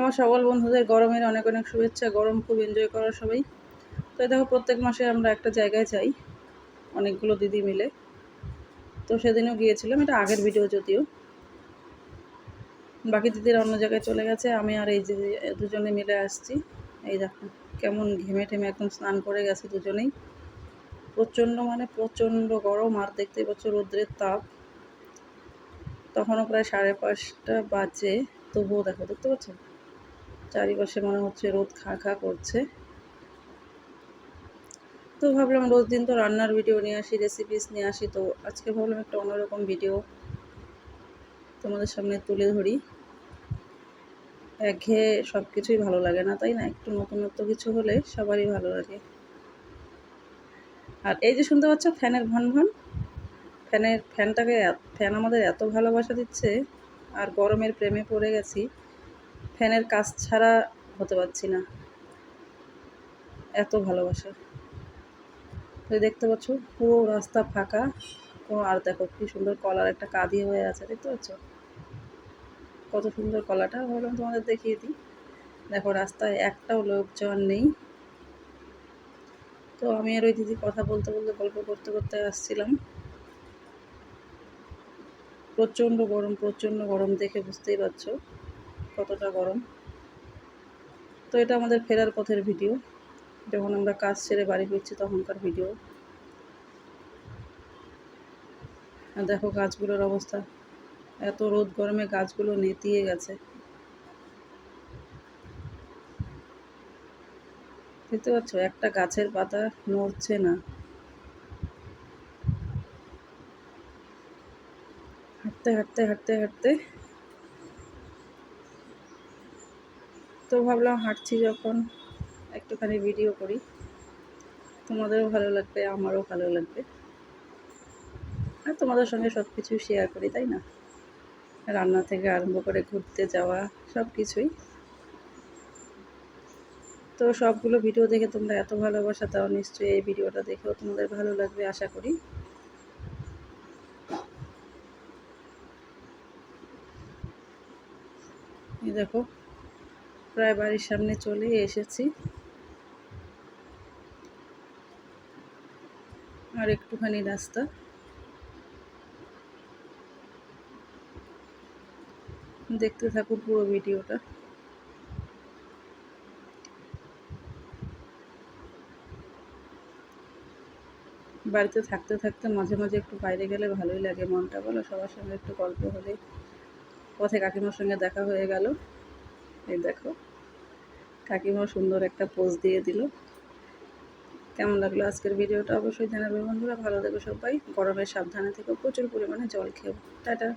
আমার সকল বন্ধুদের গরমের অনেক অনেক শুভেচ্ছা, গরম খুব এনজয় করা সবাই। তো দেখো প্রত্যেক মাসে আমরা একটা জায়গায় যাই, অনেকগুলো দিদি মিলে। তো সেদিনও গিয়েছিলাম, এটা আগের ভিডিও যদিও। বাকি দিদিরা অন্য জায়গায় চলে গেছে, আমি আর এই যে দুজনে মিলে আসছি। এই দেখো, কেমন ঘেমে ঠেমে একদম স্নান করে গেছে দুজনেই। প্রচণ্ড মানে প্রচণ্ড গরম, আর দেখতেই পাচ্ছ রৌদ্রের তাপ। তখনও প্রায় সাড়ে পাঁচটা বাজে, তবুও দেখো, দেখতে পাচ্ছ? চারিপাশে মনে হচ্ছে রোদ খা খা করছে। তো ভাবলাম রোজ দিন তো রান্নার ভিডিও নিয়ে আসি রেসিপিস নিয়ে আসি, তো আজকে ভাবলাম একটা অন্যরকম ভিডিও তোমাদের সামনে তুলে ধরি। একঘেয়ে সব কিছুই ভালো লাগে না, তাই না? একটু নতুনত্ব কিছু হলে সবারই ভালো লাগে। আর এই যে শুনতে পাচ্ছ, ফ্যানের ভন ভন, ফ্যানের ফ্যানটাকে ফ্যান আমাদের এত ভালোবাসা দিচ্ছে, আর গরমের প্রেমে পড়ে গেছি। ফ্যানের কাজ ছাড়া হতে পারছি না। এত ভালোবাসা। তো দেখতে পাচ্ছ, পুরো রাস্তা ফাঁকা। কোনো আর দেখো কি সুন্দর কলার একটা কাঁদি হয়ে আছে, দেখতে পাচ্ছ? কত সুন্দর কলাটা। ভাবলাম তোমাদের দেখিয়ে দিই। দেখো, রাস্তায় একটাও লোকজন নেই। তো আমি আর ওই দিদি কথা বলতে বলতে গল্প করতে করতে আসছিলাম। প্রচণ্ড গরম প্রচণ্ড গরম দেখে বুঝতেই পারছ। কতটা গরম। তো এটা আমাদের ফেরার পথের ভিডিও। যখন আমরা কাজ ছেড়ে বাড়ি ফিরছি তখনকার ভিডিও। আর দেখো গাছগুলোর অবস্থা। এত রোদ গরমে গাছগুলো নেতিয়ে গেছে। দেখতে পাচ্ছ, একটা গাছের পাতা নড়ছে না। হাঁটতে হাঁটতে হাঁটতে হাঁটতে তো ভাবলাম হাঁটছি যখন একটুখানি ভিডিও করি। তোমাদেরও ভালো লাগবে, আমারও ভালো লাগবে। আর তোমাদের সঙ্গে সব কিছু শেয়ার করি, তাই না? রান্না থেকে আরম্ভ করে ঘুরতে যাওয়া সব কিছুই তো সবগুলো ভিডিও দেখে তোমরা এত ভালোবাসা দাও, নিশ্চয়ই এই ভিডিওটা দেখেও তোমাদের ভালো লাগবে, আশা করি। দেখো প্রায় বাড়ির সামনে চলে এসেছি। আর একটুখানি রাস্তা। দেখতে থাকুন পুরো ভিডিওটা। বাড়িতে থাকতে থাকতে মাঝে মাঝে একটু বাইরে গেলে ভালোই লাগে মনটা, বলো? সবার সঙ্গে একটু গল্প হলে। পথে কাকিমার সঙ্গে দেখা হয়ে গেল। এই দেখো। কাকিমা সুন্দর একটা পোজ দিয়ে দিল। কেমন লাগল আজকের ভিডিওটা? অবশ্যই জানাবে বন্ধুরা। ভালো দেখো সবাই। গরমের সাবধানে থেকে। প্রচুর পরিমাণে জল খেও। টাটা।